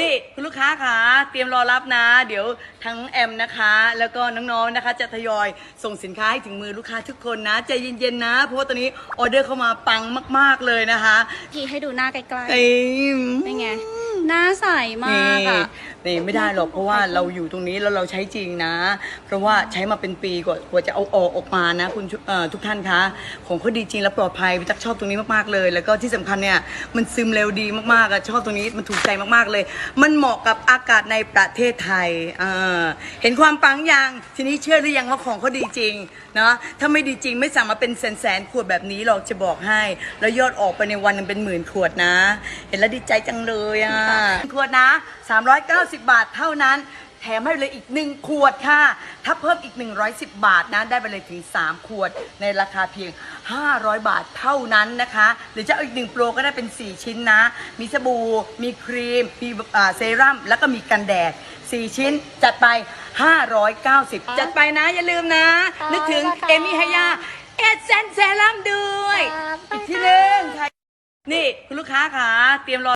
นี่คุณลูกค้าคะเตรียมรอรับนะ เดี๋ยวทั้งแอมนะคะ แล้วก็น้องๆนะคะ จะทยอยส่งสินค้าให้ถึงมือลูกค้าทุกคนนะใจเย็นๆนะ เพราะว่าตอนนี้ออเดอร์เข้ามาปังมาก ๆเลยนะคะทีให้ดูหน้าใกล้ไอ้ๆเป็นไง หน้าใสมากนี่อะ นี่ ไม่ได้หรอกเพราะว่าเราอยู่ตรงนี้แล้วเราใช้จริงนะ เพราะว่าใช้มาเป็นปีกว่ากว่าจะเอาออกออกมานะคุณชุเอ่อทุกท่านคะของเขาดีจริงและปลอดภัยพี่ตักชอบตรงนี้มากๆเลย แล้วก็ที่สำคัญเนี่ยมันซึมเร็วดีมากๆอะชอบตรงนี้มันถูกใจมากๆเลย มันเหมาะกับอากาศในประเทศไทยอ่าเห็นความปังยังทีนี้เชื่อหรือยังว่าของเขาดีจริงนะถ้าไม่ดีจริงไม่สั่งมาเป็นแสนๆขวดแบบนี้หรอกจะบอกให้ แล้วยอดออกไปในวันหนึงเป็นหมื่นขวดนะ เห็นแล้วดีใจจังเลยอะขวดนะ390บาทเท่านั้น แถมให้เลยอีก 1 ขวดค่ะ ถ้าเพิ่มอีก 110 บาทนะ ได้ไปเลยถึง 3 ขวด ในราคาเพียง 500 บาทเท่านั้นนะคะ หรือจะเอาอีก 1 โปรก็ได้เป็น 4 ชิ้นนะ มีสบู่ มีครีม มีอ่าเซรั่ม แล้วก็มีกันแดด 4 ชิ้น จัดไป 590 จัดไปนะ อย่าลืมนะ นึกถึงเอมี่ฮายา เอสเซนเซรั่มด้วย อีกทีหนึงค่ะนี่คุณลูกค้าค่ะเตรียมรอ